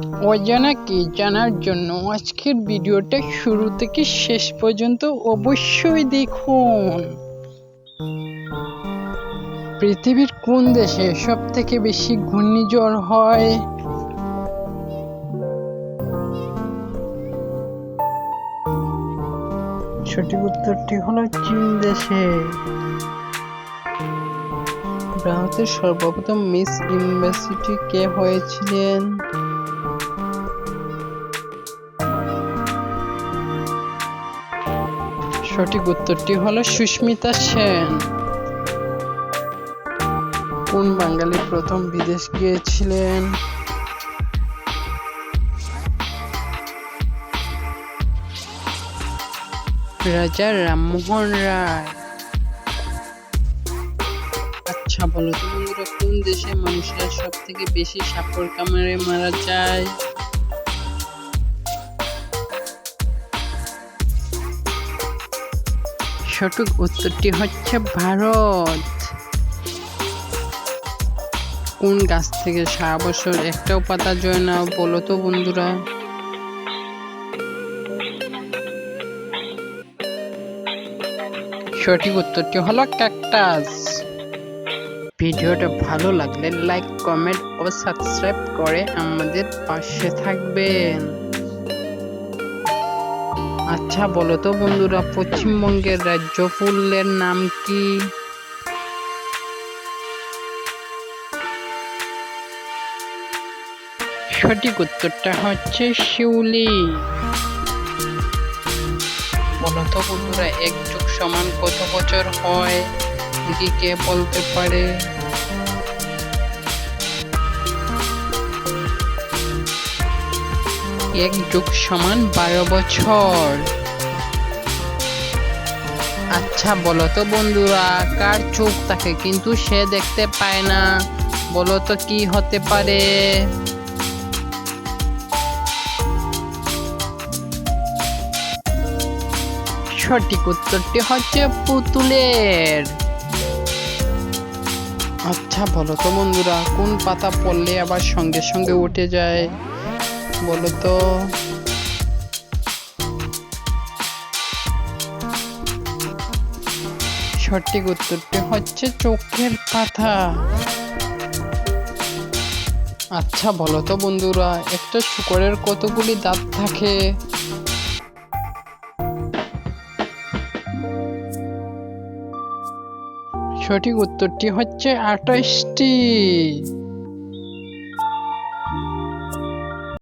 অজানা কি জানার জন্য আজকের ভিডিওটা শুরু থেকে শেষ পর্যন্ত অবশ্যই দেখুন। পৃথিবীর কোন দেশে সব থেকে বেশি ঘূর্ণিঝড় হয়? সঠিক উত্তরটি হলো চীন দেশে। ভারতের সর্বপ্রথম মিস ইউনিভার্সিটি কে হয়েছিলেন? সঠিক উত্তরটি হলো সুস্মিতা সেন। কোন বাঙালি প্রথম বিদেশ গিয়েছিলেন? রাজা রামমোহন রায়। আচ্ছা বলো তো বন্ধুরা কোন দেশে মানুষরা সব থেকে বেশি সাপর কামড়ে মারা যায়? সঠিক উত্তরটি হচ্ছে ভারত। কোন গাছ থেকে সারা বছর একটাও পাতা জয় না বলো তো বন্ধুরা? সঠিক উত্তরটি হলো ক্যাকটাস। ভিডিওটা ভালো লাগলে লাইক, কমেন্ট ও সাবস্ক্রাইব করে আমাদের পাশে থাকবেন। আচ্ছা বলো তো বন্ধুরা, পশ্চিমবঙ্গের রাজ্য ফুলের নাম কি? সঠিক উত্তরটা হচ্ছে শিউলি। বলো তো বন্ধুরা এক যুগ সমান কত বছর হয়? কে বলতে পারে? এক যুগ সমান বারো বছর। আচ্ছা বলো তো বন্ধুরা, কার চোখ থাকে? কিন্তু সে দেখতে পায় না। বলো তো কি হতে পারে? সঠিক উত্তরটি হচ্ছে পুতুলের। আচ্ছা বলো তো বন্ধুরা, কোন পাতা পড়লে আবার সঙ্গে সঙ্গে উঠে যায়? বলো তো সঠিক উত্তরটি হচ্ছে চোখের পাতা। আচ্ছা বলো তো বন্ধুরা, একটা শুকরের কতগুলি দাঁত থাকে? সঠিক উত্তরটি হচ্ছে আঠাশটি